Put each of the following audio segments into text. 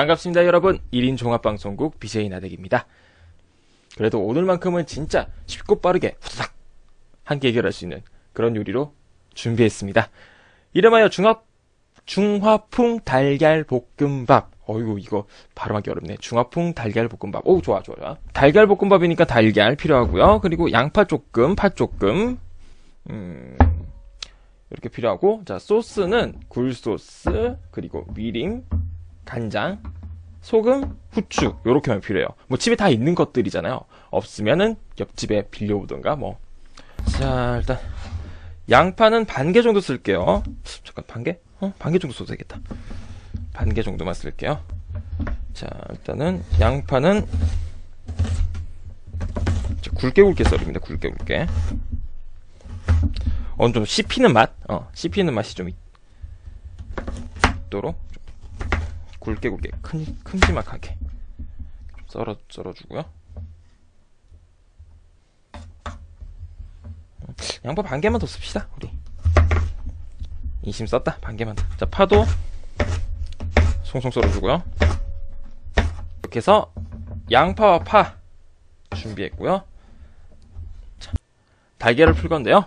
반갑습니다, 여러분. 1인 종합방송국 BJ 나댁입니다. 그래도 오늘만큼은 진짜 쉽고 빠르게 후다닥 한끼 해결할 수 있는 그런 요리로 준비했습니다. 이름하여 중합, 중화풍 달걀 볶음밥. 어이구, 이거 발음하기 어렵네. 중화풍 달걀 볶음밥. 오, 좋아, 좋아, 좋아. 달걀 볶음밥이니까 달걀 필요하고요. 그리고 양파 조금, 파 조금, 음, 이렇게 필요하고, 자, 소스는 굴소스, 그리고 미림, 간장, 소금, 후추, 요렇게만 필요해요. 뭐 집에 다 있는 것들이잖아요. 없으면은 옆집에 빌려오던가 뭐. 자, 일단 양파는 반 개 정도 쓸게요. 잠깐 반 개? 어, 반 개 정도 써도 되겠다. 반 개 정도만 쓸게요. 자, 일단은 양파는 자, 굵게 굵게 썰입니다. 굵게 굵게. 정도 씹히는 맛? 어, 씹히는 맛이 좀 있도록 좀 굵게 굵게 큰 큼지막하게 좀 썰어 썰어주고요. 양파 반 개만 더 씁시다 우리. 이심 썼다 반 개만 더. 자 파도 송송 썰어주고요. 이렇게 해서 양파와 파 준비했고요. 자, 달걀을 풀 건데요.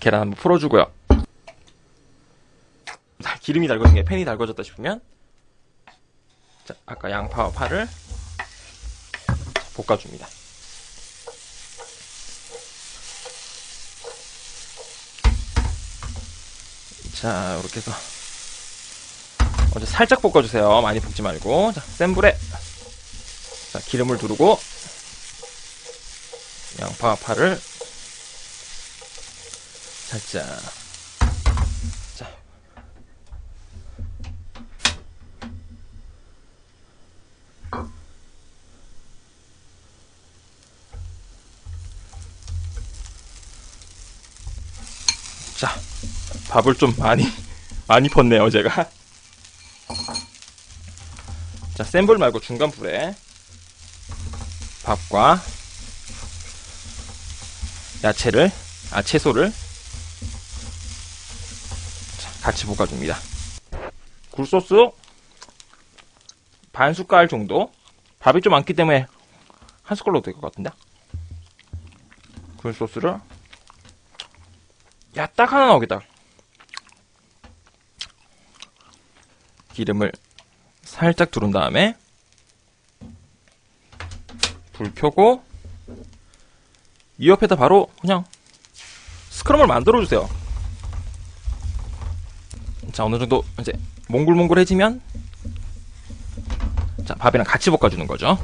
계란 한번 풀어주고요. 자, 기름이 달궈진 게 팬이 달궈졌다 싶으면 자, 아까 양파와 파를 볶아줍니다. 자, 이렇게 해서 먼저 살짝 볶아주세요. 많이 볶지 말고. 자, 센 불에 자, 기름을 두르고 양파와 파를 살짝 자 자, 밥을 좀 많이 많이 펐네요, 제가. 자, 센 불 말고 중간 불에 밥과 야채를 아 채소를 자, 같이 볶아줍니다. 굴소스 반 숟갈 정도. 밥이 좀 많기 때문에 한 숟갈 넣어도 될것 같은데. 굴소스를 야 딱 하나 나오겠다. 기름을 살짝 두른 다음에 불 켜고 이 옆에다 바로 그냥 스크럼을 만들어 주세요. 자 어느 정도 이제 몽글몽글해지면 자 밥이랑 같이 볶아주는 거죠.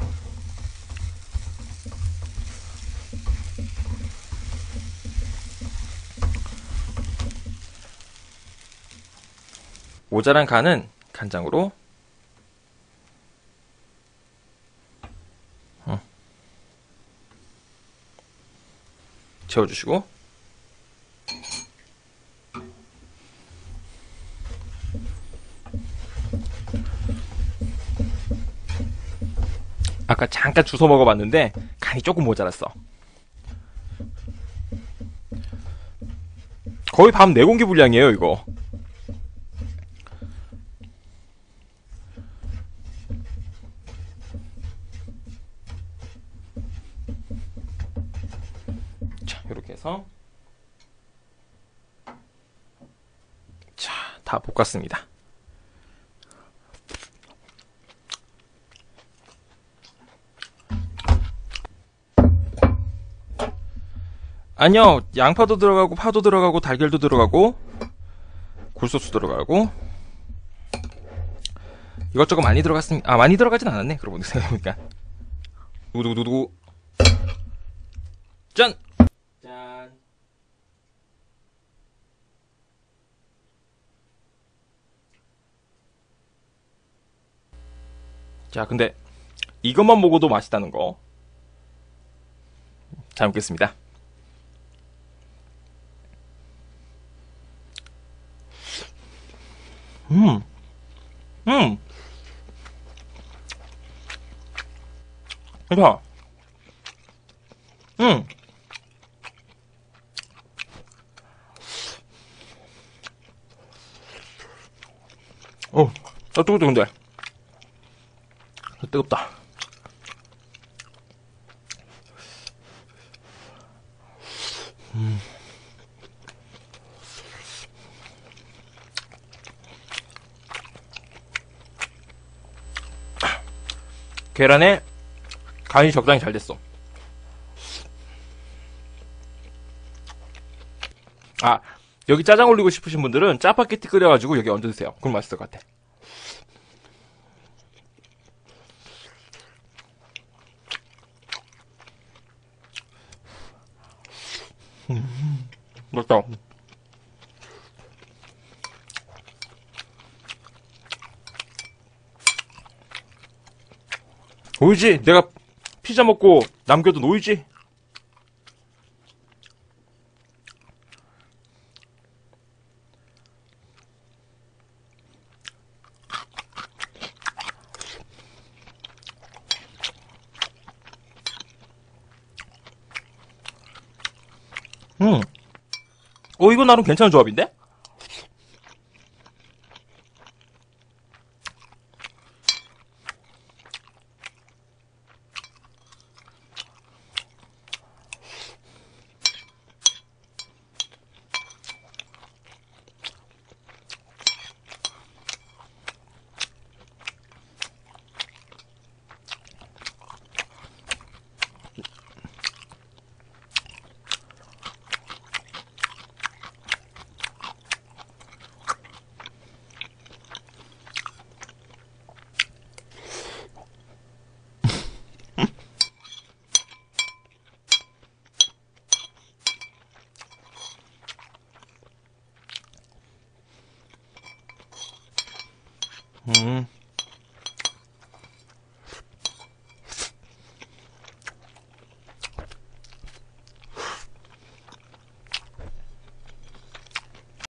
모자란 간은 간장으로 어. 채워주시고 아까 잠깐 주워 먹어봤는데 간이 조금 모자랐어. 거의 밤 4공기 분량이에요 이거. 자, 이렇게 해서 자, 다 볶았습니다. 아니요. 양파도 들어가고 파도 들어가고 달걀도 들어가고 굴소스 들어가고 이것저것 많이 들어갔습니다. 아 많이 들어가진 않았네. 그러고 생각해보니까 누구누구누구 짠! 짠! 자 근데 이것만 먹어도 맛있다는 거 잘 먹겠습니다. 음, 음. 괜찮아. 음. 어, 아, 뜨겁다, 근데. 아, 뜨겁다. 계란에 간이 적당히 잘 됐어. 아, 여기 짜장 올리고 싶으신 분들은 짜파게티 끓여가지고 여기 얹어 드세요. 그럼 맛있을 것 같아. 음, 맛있다. 보이지? 내가 피자 먹고 남겨둔 오이지? 음. 어, 이거 나름 괜찮은 조합인데? 음.